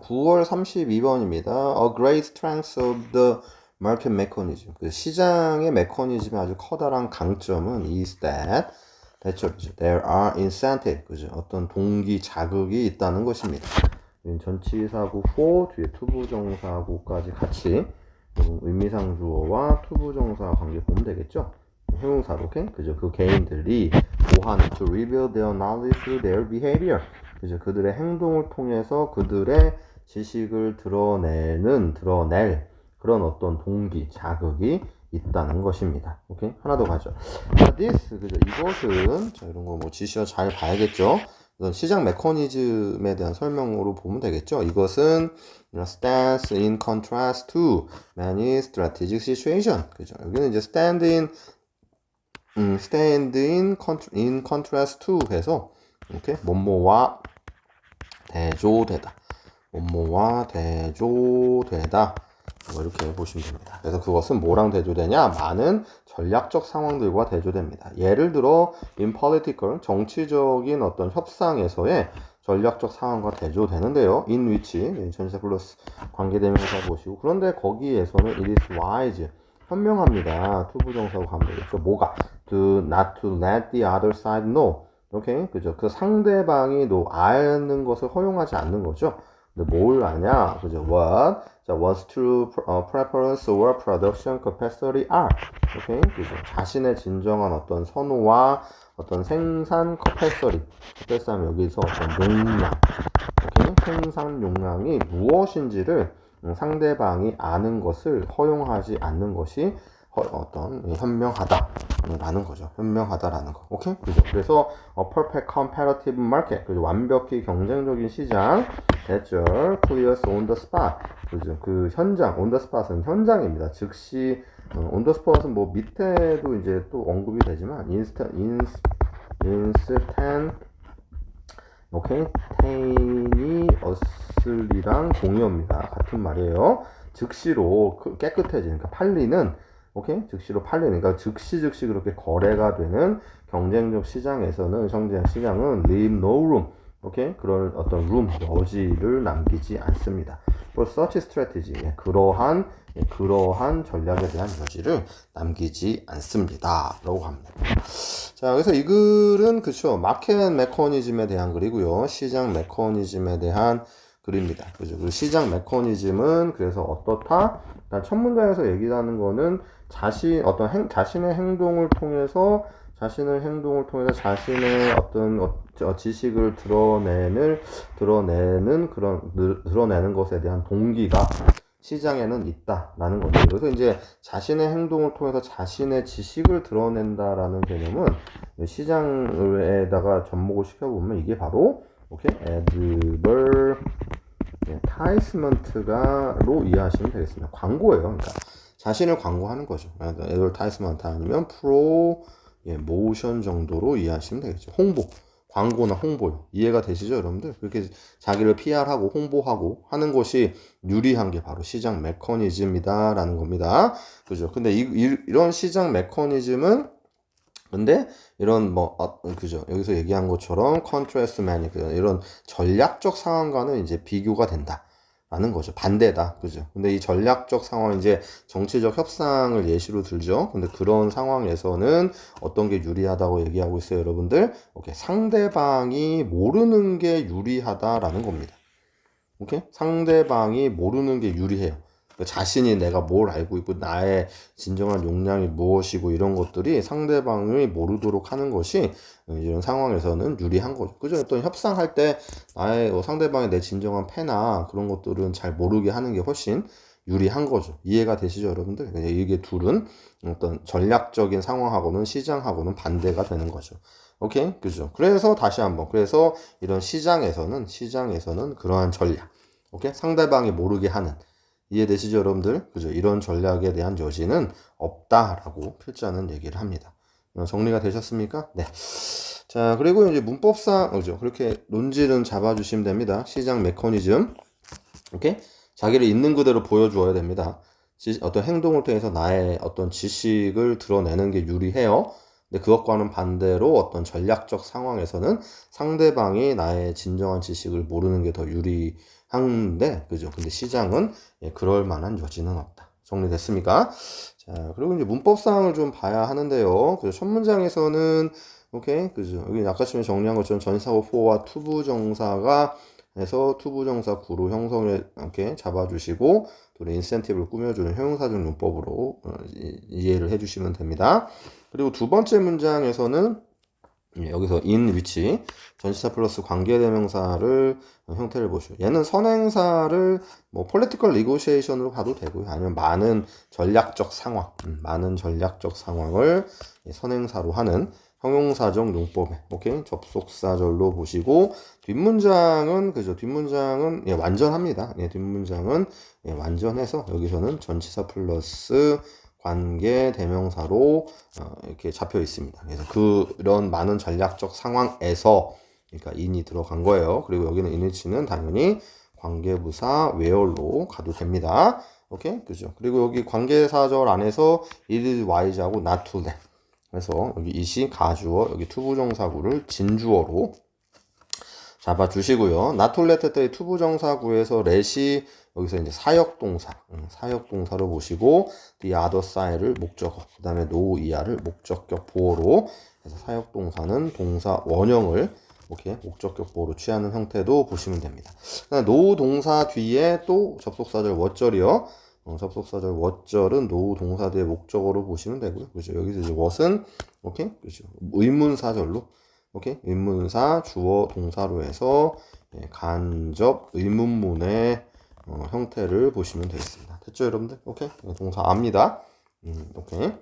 9월 32번입니다. A great strength of the market mechanism. 그 시장의 메커니즘의 아주 커다란 강점은 is that 대처죠. There are incentive. 그죠? 어떤 동기 자극이 있다는 것입니다. 전치사구 for 뒤에 투부정사구까지 같이 의미상 주어와 투부정사 관계 보면 되겠죠? 형용사로 오케이? 그죠? 그 개인들이 보하는 to reveal their knowledge through their behavior. 그죠? 그들의 행동을 통해서 그들의 지식을 드러내는 드러낼 그런 어떤 동기, 자극이 있다는 것입니다. 오케이? 하나 더 가죠. 자, this 그죠? 이것은 자 이런 거 뭐 지시어 잘 봐야겠죠. 이건 시장 메커니즘에 대한 설명으로 보면 되겠죠. 이것은 stands in contrast to many strategic situation. 그죠? 여기는 이제 stand in 음, stand in, in contrast to 해서 이렇게 뭐뭐와 대조되다. 뭐뭐와 대조되다. 뭐 이렇게 보시면 됩니다. 그래서 그것은 뭐랑 대조되냐? 많은 전략적 상황들과 대조됩니다. 예를 들어 in political 정치적인 어떤 협상에서의 전략적 상황과 대조되는데요. in which 전세 플러스 관계대명사 보시고 그런데 거기에서는 it is wise 현명합니다. 투부정사고 가면 되겠죠. 뭐가 to not to let the other side know. 오케이 그죠? 그 상대방이 너 아는 것을 허용하지 않는 거죠. 뭘 아냐? 그죠? What? 자, what's true uh, preference or production capacity are? 오케이? 그죠? 자신의 진정한 어떤 선호와 어떤 생산 capacity. capacity 하면 여기서 어떤 용량. 오케이? 생산 용량이 무엇인지를 음, 상대방이 아는 것을 허용하지 않는 것이 허- 어떤 현명하다 라는 거죠. 현명하다라는 거. 오케이? 그죠? 그래서 a perfect comparative market. 그죠? 완벽히 경쟁적인 시장. 됐죠? Clears on the spot. 그죠? 그 현장, on the spot은 현장입니다. 즉시 어, on the spot은 뭐 밑에도 이제 또 언급이 되지만 instant, ins, instant 오케이? 테인이 어슬리랑 동의어입니다. 같은 말이에요. 즉시로 그 깨끗해지는, 그러니까 팔리는, 오케이? 즉시로 팔리는, 그러니까 즉시 즉시 그렇게 거래가 되는 경쟁적 시장에서는, 경쟁 시장은 leave no room, 오케이? 그런 어떤 room, 여지를 남기지 않습니다. For such strategy, 예, 그러한, 예, 그러한 전략에 대한 여지를 남기지 않습니다. 라고 합니다. 자, 그래서 이 글은 그쵸 마켓 메커니즘에 대한 글이고요. 시장 메커니즘에 대한 글입니다. 그죠? 그 시장 메커니즘은 그래서 어떻다? 일단 첫 문장에서 얘기하는 거는 자신 어떤 행, 자신의 행동을 통해서 자신의 행동을 통해서 자신의 어떤 어, 저 지식을 드러내는 드러내는 그런 늘- 드러내는 것에 대한 동기가 시장에는 있다라는 거죠. 그래서 이제 자신의 행동을 통해서 자신의 지식을 드러낸다라는 개념은 시장에다가 접목을 시켜보면 이게 바로 오케이 advertisement가로 이해하시면 되겠습니다. 광고예요. 그러니까 자신을 광고하는 거죠. advertisement 아니면 프로 예, 모션 정도로 이해하시면 되겠죠. 홍보. 광고나 홍보요. 이해가 되시죠, 여러분들? 그렇게 자기를 PR하고 홍보하고 하는 것이 유리한 게 바로 시장 메커니즘이다라는 겁니다. 그죠? 근데 이, 이, 이런 시장 메커니즘은 근데 이런 뭐 어, 그죠? 여기서 얘기한 것처럼 컨트레스 매니 이런 전략적 상황과는 이제 비교가 된다. 라는 거죠. 반대다. 그죠? 근데 이 전략적 상황, 이제 정치적 협상을 예시로 들죠. 근데 그런 상황에서는 어떤 게 유리하다고 얘기하고 있어요, 여러분들? 오케이. 상대방이 모르는 게 유리하다라는 겁니다. 오케이? 상대방이 모르는 게 유리해요. 그 자신이 내가 뭘 알고 있고 나의 진정한 역량이 무엇이고 이런 것들이 상대방이 모르도록 하는 것이 이런 상황에서는 유리한 거죠. 그죠? 어떤 협상할 때 나의 어, 상대방의 내 진정한 패나 그런 것들은 잘 모르게 하는 게 훨씬 유리한 거죠. 이해가 되시죠, 여러분들? 그러니까 이게 둘은 어떤 전략적인 상황하고는 시장하고는 반대가 되는 거죠. 오케이? 그죠? 그래서 다시 한번. 그래서 이런 시장에서는, 시장에서는 그러한 전략. 오케이? 상대방이 모르게 하는. 이해되시죠, 여러분들? 그죠? 이런 전략에 대한 여지는 없다라고 필자는 얘기를 합니다. 어, 정리가 되셨습니까? 네. 자, 그리고 이제 문법상, 그죠? 그렇게 논지는 잡아주시면 됩니다. 시장 메커니즘. 오케이? 자기를 있는 그대로 보여주어야 됩니다. 지- 어떤 행동을 통해서 나의 어떤 지식을 드러내는 게 유리해요. 근데 그것과는 반대로 어떤 전략적 상황에서는 상대방이 나의 진정한 지식을 모르는 게 더 유리 한 한데 그죠? 근데 시장은 예, 그럴 만한 여지는 없다. 정리됐습니까? 자, 그리고 이제 문법 사항을 좀 봐야 하는데요. 그죠? 첫 문장에서는 오케이, 그죠? 여기 아까 전에 정리한 것처럼 전사고 4와 투부 정사가 해서 투부 정사 구로 형성을 이렇게 잡아주시고 또 인센티브를 꾸며주는 형용사적 문법으로 어, 이- 이해를 해주시면 됩니다. 그리고 두 번째 문장에서는 예, 여기서 in 위치 전치사 플러스 관계대명사를 어, 형태를 보시오. 얘는 선행사를 뭐 political negotiation으로 봐도 되고요. 아니면 많은 전략적 상황, 음, 많은 전략적 상황을 예, 선행사로 하는 형용사적 용법에 오케이 접속사절로 보시고 뒷문장은 그죠 뒷문장은 예, 완전합니다. 예, 뒷문장은 예, 완전해서 여기서는 전치사 플러스 관계 대명사로 어, 이렇게 잡혀 있습니다. 그래서 그런 많은 전략적 상황에서 그러니까 인이 들어간 거예요. 그리고 여기는 인위치는 당연히 관계부사 where로 가도 됩니다. 오케이 그죠? 그리고 여기 관계사절 안에서 it is wise하고 not to let 그래서 여기 이시 가주어 여기 투부정사구를 진주어로 잡아주시고요. 나톨레트 때의 투부정사구에서 let이 여기서 이제 사역동사, 음, 사역동사로 보시고 the other side를 목적어, 그 다음에 no 이하를 목적격 보어로 해서 사역동사는 동사 원형을 이렇게 목적격 보어로 취하는 형태도 보시면 됩니다. no 동사 뒤에 또 접속사절 what절이요. 어, 접속사절 what절은 no 동사 뒤에 목적어로 보시면 되고요. 그죠? 여기서 이제 what은 오케이, 그죠? 의문사절로 오케이 의문사 주어 동사로 해서 예, 간접 의문문의 어, 형태를 보시면 되겠습니다. 됐죠, 여러분들? 오케이 예, 동사 압니다. 음, 오케이.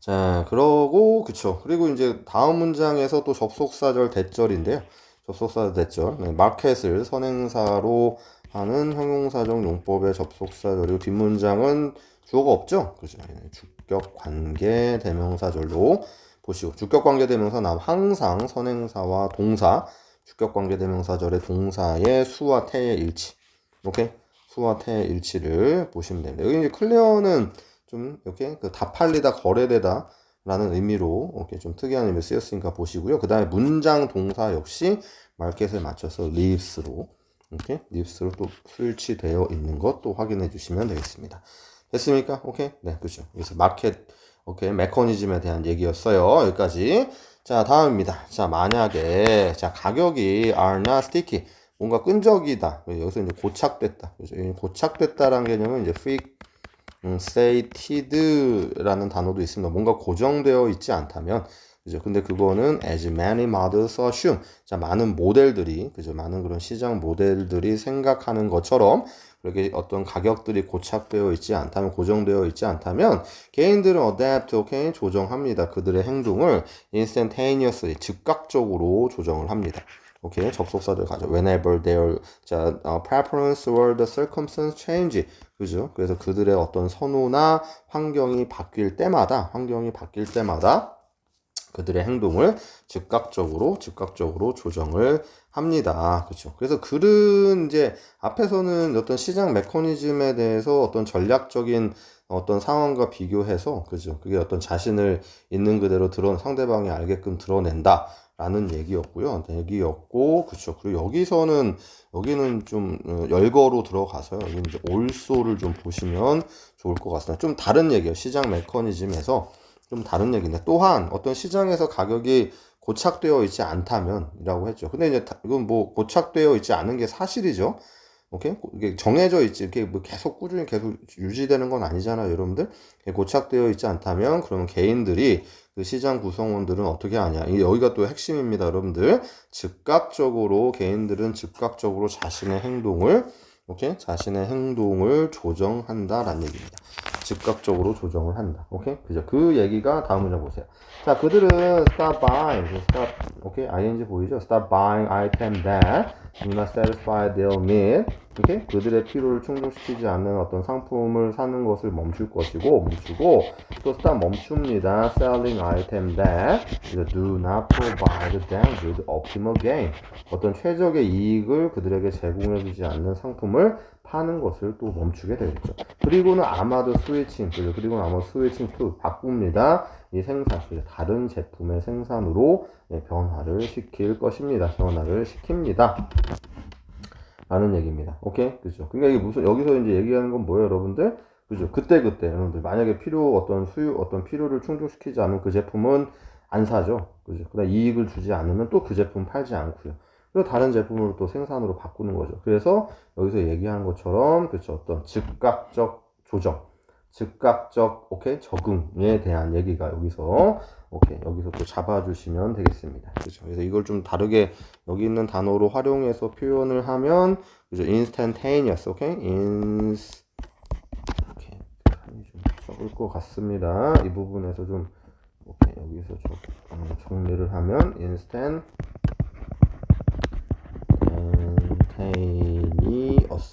자, 그러고 그쵸. 그리고 이제 다음 문장에서 또 접속사절 대절인데요. 접속사절 대절. 네, 마켓을 선행사로 하는 형용사적 용법의 접속사절이고 뒷문장은 주어가 없죠. 그죠. 예, 주격 관계 대명사절로 보시고 주격 관계 대명사 남 항상 선행사와 동사 주격 관계 대명사절의 동사의 수와 태의 일치. 오케이? 수와 태의 일치를 보시면 됩니다. 여기 이제 클리어는 좀 이렇게 그 다 팔리다 거래되다 라는 의미로 이렇게 좀 특이한 의미로 쓰였으니까 보시고요. 그 다음에 문장 동사 역시 말켓을 맞춰서 leaves로 이렇게 leaves로 또 설치되어 있는 것 또 확인해 주시면 되겠습니다. 됐습니까? 오케이? 네, 그죠. 그래서 마켓 오케이 메커니즘에 대한 얘기였어요. 여기까지. 자 다음입니다. 자 만약에 자 가격이 are not sticky 뭔가 끈적이다. 여기서 이제 고착됐다. 고착됐다라는 개념은 이제 fix, 음, 단어도 있습니다. 뭔가 고정되어 있지 않다면 그죠? 근데 그거는 as many models assume. 자, 많은 모델들이, 그죠? 많은 그런 시장 모델들이 생각하는 것처럼 그렇게 어떤 가격들이 고착되어 있지 않다면, 고정되어 있지 않다면, 개인들은 adapt, 오케이? 조정합니다. 그들의 행동을 instantaneously, 즉각적으로 조정을 합니다. 오케이 접속사들 가죠. Whenever their 자 어, preference or the circumstance change 그죠? 그래서 그들의 어떤 선호나 환경이 바뀔 때마다 환경이 바뀔 때마다 그들의 행동을 즉각적으로 즉각적으로 조정을 합니다. 그렇죠. 그래서 글은 이제 앞에서는 어떤 시장 메커니즘에 대해서 어떤 전략적인 어떤 상황과 비교해서 그죠. 그게 어떤 자신을 있는 그대로 드러 상대방이 알게끔 드러낸다. 라는 얘기였고요. 얘기였고, 그쵸. 그리고 여기서는, 여기는 좀 어, 열거로 들어가서요. 여기 이제 올소를 좀 보시면 좋을 것 같습니다. 좀 다른 얘기예요. 시장 메커니즘에서 좀 다른 얘기인데, 또한 어떤 시장에서 가격이 고착되어 있지 않다면 이라고 했죠. 근데 이제 다- 이건 뭐 고착되어 있지 않은 게 사실이죠. 오케이? 이게 정해져 있지. 이렇게 뭐 계속 꾸준히 계속 유지되는 건 아니잖아요, 여러분들. 이게 고착되어 있지 않다면, 그러면 개인들이 그 시장 구성원들은 어떻게 하냐. 이 여기가 또 핵심입니다, 여러분들. 즉각적으로, 개인들은 즉각적으로 자신의 행동을, 오케이? 자신의 행동을 조정한다라는 얘기입니다. 즉각적으로 조정을 한다. 오케이? 그죠? 그 얘기가 다음 문장 보세요. 자, 그들은 stop buying, stop, 오케이? ing 보이죠? stop buying item that do not satisfy their need. 오케이? 그들의 필요를 충족시키지 않는 어떤 상품을 사는 것을 멈출 것이고, 멈추고, 또 stop 멈춥니다. selling item that do not provide them with optimal gain. 어떤 최적의 이익을 그들에게 제공해주지 않는 상품을 파는 것을 또 멈추게 되겠죠. 그리고는 아마도 스위칭, 그리고 그리고는 아마 스위칭 to 바꿉니다. 이 생산, 그리고 다른 제품의 생산으로 예, 변화를 시킬 것입니다. 변화를 시킵니다. 라는 얘기입니다. 오케이? 그죠? 그러니까 이게 무슨, 여기서 이제 얘기하는 건 뭐예요, 여러분들? 그죠? 그때그때, 여러분들. 만약에 필요, 어떤 수요, 어떤 필요를 충족시키지 않으면 그 제품은 안 사죠. 그죠? 그다음 이익을 주지 않으면 또 그 제품 팔지 않고요. 그리고 다른 제품으로 또 생산으로 바꾸는 거죠. 그래서 여기서 얘기하는 것처럼, 그죠? 어떤 즉각적 조정. 즉각적, 오케이? 적응에 대한 얘기가 여기서, 오케이. 여기서 또 잡아주시면 되겠습니다. 그죠? 그래서 이걸 좀 다르게 여기 있는 단어로 활용해서 표현을 하면, 그죠? instantaneous, 오케이? ins, 오케이. 좀 적을 것 같습니다. 이 부분에서 좀, 오케이. 여기서 좀, 음, 정리를 하면, instant, instantaneous.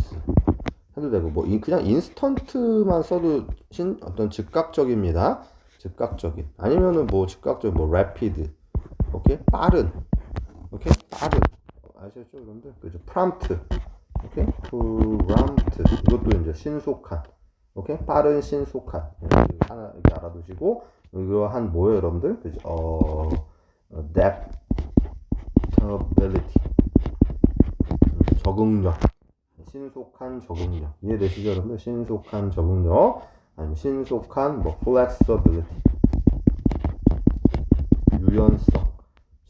해도 되고 뭐 이- 그냥 인스턴트만 써도 신 어떤 즉각적입니다. 즉각적인. 아니면은 뭐 즉각적 뭐 rapid. 오케이? 빠른. 오케이? 빠른. 아시겠죠 여러분들? 그죠? prompt. 오케이? prompt. 이것도 이제 신속한. 오케이? 빠른 신속한. 하나 이렇게 알아두시고 이거 한 뭐예요 여러분들? 그죠? 어 어, adaptability 음, 적응력 신속한 적응력. 이해되시죠 여러분들? 신속한 적응력 아니면 신속한 뭐 flexibility 유연성.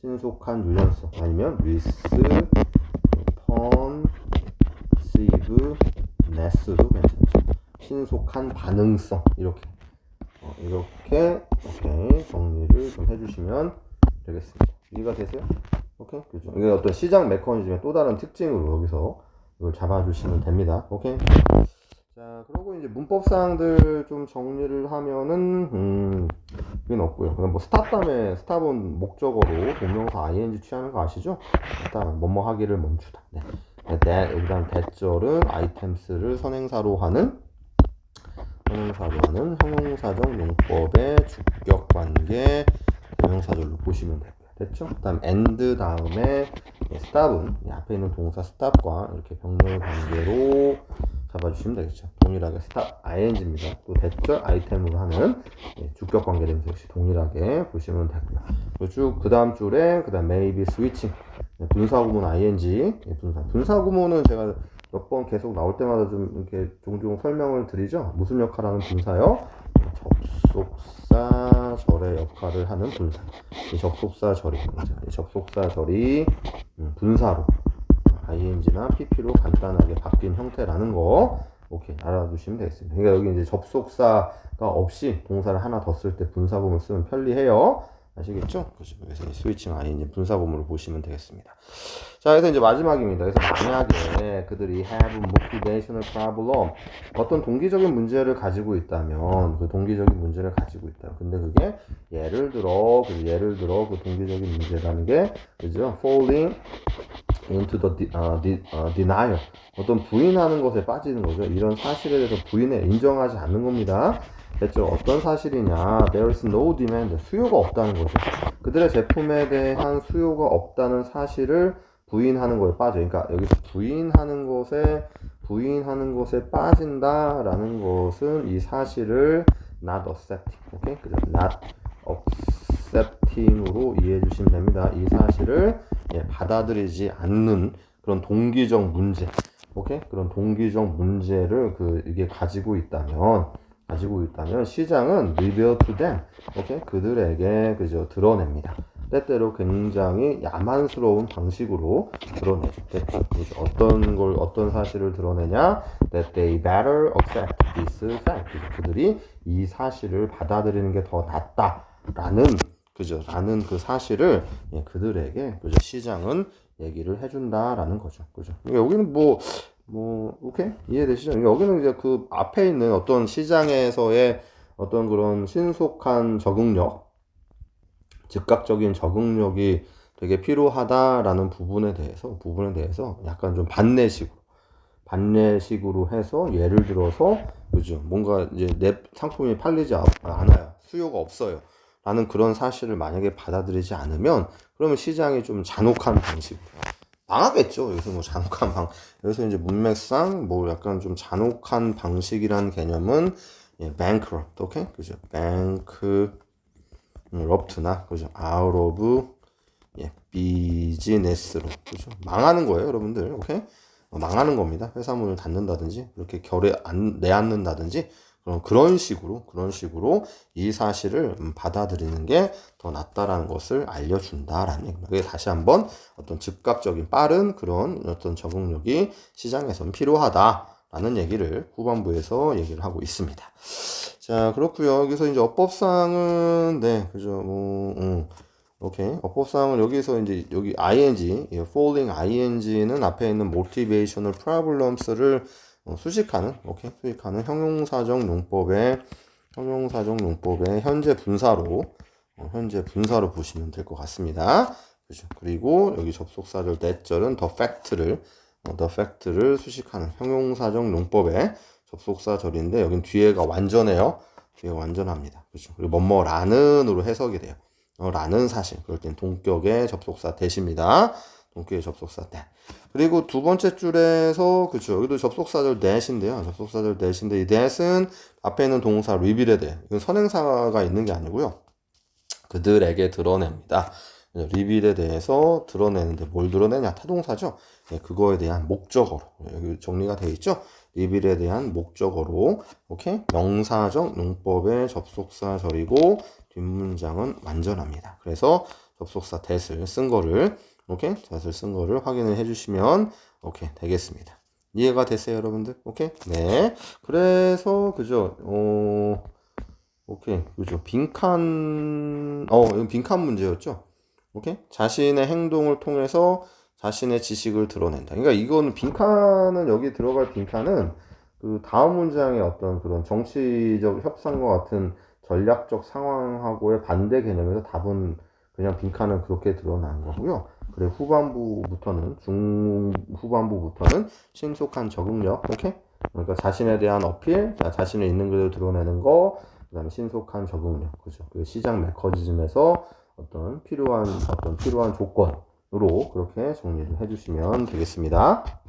신속한 유연성. 아니면 responsiveness도 괜찮죠. 신속한 반응성. 이렇게. 어, 이렇게 오케이. 정리를 좀 해주시면 되겠습니다. 이해가 되세요? 오케이 그죠 이게 어떤 시장 메커니즘의 또 다른 특징으로 여기서 이걸 잡아주시면 됩니다. 오케이. 자, 그리고 이제 문법 사항들 좀 정리를 하면은 음, 이건 없고요. 그냥 뭐 스탑 다음에 스탑은 목적어로 동명사 ing 취하는 거 아시죠? 일단 뭐뭐 하기를 멈추다. 네. 네, that, 여기다음 대절은 items를 선행사로 하는 선행사로 하는 형용사적 용법의 주격 관계 대명사절로 보시면 되고요. 됐죠? 그 다음 and 다음에 예, stop은 이 앞에 있는 동사 stop과 이렇게 병렬 관계로 잡아주시면 되겠죠. 동일하게 stop ing입니다. 또 대절 아이템으로 하는 예, 주격 관계 대명사 역시 동일하게 보시면 되고요. 쭉그 다음 줄에 그 다음 maybe switching 예, 분사구문 ing 예, 분사 분사구문은 제가 몇 번 계속 나올 때마다 좀 이렇게 종종 설명을 드리죠. 무슨 역할을 하는 분사요? 접속사 절의 역할을 하는 분사. 이 접속사 절이 이 접속사 절이 음, 분사로 ing나 pp로 간단하게 바뀐 형태라는 거 오케이 알아두시면 되겠습니다. 그러니까 여기 이제 접속사가 없이 동사를 하나 더 쓸 때 분사구문을 쓰면 편리해요. 아시겠죠? 그래서 이 스위칭 ing 분사구문을 보시면 되겠습니다. 자, 그래서 이제 마지막입니다. 그래서 만약에 그들이 have motivational problem 어떤 동기적인 문제를 가지고 있다면 그 동기적인 문제를 가지고 있다. 근데 그게 예를 들어 그 예를 들어 그 동기적인 문제라는 게 그죠? falling into the 어, 어, denial 어떤 부인하는 것에 빠지는 거죠. 이런 사실에 대해서 부인해 인정하지 않는 겁니다. 됐죠? 어떤 사실이냐? There is no demand. 수요가 없다는 거죠. 그들의 제품에 대한 수요가 없다는 사실을 부인하는 거에 빠져. 그러니까 여기서 부인하는 것에 부인하는 것에 빠진다라는 것은 이 사실을 not accepting. 오케이? 그죠? not accepting으로 이해해 주시면 됩니다. 이 사실을 예, 받아들이지 않는 그런 동기적 문제. 오케이? 그런 동기적 문제를 그 이게 가지고 있다면 가지고 있다면 시장은 to them. 오케이? 그들에게 그죠? 드러냅니다. 때때로 굉장히 야만스러운 방식으로 드러내죠. 됐죠? 그죠? 어떤 걸 어떤 사실을 드러내냐? That they better accept this fact. 그들이 이 사실을 받아들이는 게 더 낫다라는 그죠? 라는 그 사실을 예, 그들에게 그죠? 시장은 얘기를 해준다라는 거죠. 그죠? 그러니까 여기는 뭐 뭐 오케이 이해되시죠? 여기는 이제 그 앞에 있는 어떤 시장에서의 어떤 그런 신속한 적응력, 즉각적인 적응력이 되게 필요하다라는 부분에 대해서 부분에 대해서 약간 좀 반내식으로 반내식으로 해서 예를 들어서 그죠? 뭔가 이제 내 상품이 팔리지 아- 않아요, 수요가 없어요. 라는 그런 사실을 만약에 받아들이지 않으면 그러면 시장이 좀 잔혹한 방식으로 망하겠죠. 여기서 뭐 잔혹한 방, 여기서 이제 문맥상 뭐 약간 좀 잔혹한 방식이란 개념은 예, bankrupt, 오케이? 그죠? bankrupt나 그죠? out of 예, business로 그죠? 망하는 거예요, 여러분들. 오케이? 어, 망하는 겁니다. 회사 문을 닫는다든지 이렇게 결에 안 내앉는다든지 그런 그런 식으로 그런 식으로 이 사실을 음, 받아들이는 게 더 낫다라는 것을 알려준다라는 얘기입니다. 그게 다시 한번 어떤 즉각적인 빠른 그런 어떤 적응력이 시장에선 필요하다라는 얘기를 후반부에서 얘기를 하고 있습니다. 자 그렇고요. 여기서 이제 어법상은 네 그죠 뭐 음. 오케이. 어법상은 여기서 이제 여기 ing, 이 falling ing는 앞에 있는 motivational problems를 어, 수식하는, 오케이, 수식하는 형용사적 용법의 형용사적 용법의 현재 분사로 어, 현재 분사로 보시면 될 것 같습니다. 그죠? 그리고 여기 접속사절 the fact를 어, the fact를 수식하는 형용사적 용법의 접속사절인데 여긴 뒤에가 완전해요. 뒤에가 완전합니다. 그렇죠? 그리고 뭐뭐라는으로 해석이 돼요. 어, 라는 사실. 그럴 땐 동격의 접속사 대십니다. 동격의 접속사 대. 그리고 두 번째 줄에서 그쵸 여기도 접속사절 that인데요. 접속사절 that인데 이 that은 앞에 있는 동사 reveal에 대해 이건 선행사가 있는 게 아니고요. 그들에게 드러냅니다. 리빌에 대해서 드러내는데 뭘 드러내냐 타동사죠. 네, 그거에 대한 목적어로 여기 정리가 되어 있죠. 리빌에 대한 목적어로 오케이 명사적 용법의 접속사 절이고 뒷문장은 완전합니다. 그래서 접속사 that을 쓴 거를 오케이 that을 쓴 거를 확인을 해주시면 오케이 되겠습니다. 이해가 됐어요, 여러분들? 오케이 네. 그래서 그죠 어. 오케이 그죠 빈칸 어 이건 빈칸 문제였죠 오케이 자신의 행동을 통해서 자신의 지식을 드러낸다 그러니까 이거는 빈칸은 여기 들어갈 빈칸은 그 다음 문장의 어떤 그런 정치적 협상과 같은 전략적 상황하고의 반대 개념에서 답은 그냥 빈칸은 그렇게 드러난 거고요. 그래 후반부부터는 중 후반부부터는 신속한 적응력, 오케이? 그러니까 자신에 대한 어필, 자, 자신의 있는 그대로 드러내는 거, 그다음에 신속한 적응력, 그죠? 그 시장 메커니즘에서 어떤 필요한 어떤 필요한 조건으로 그렇게 정리를 해주시면 되겠습니다.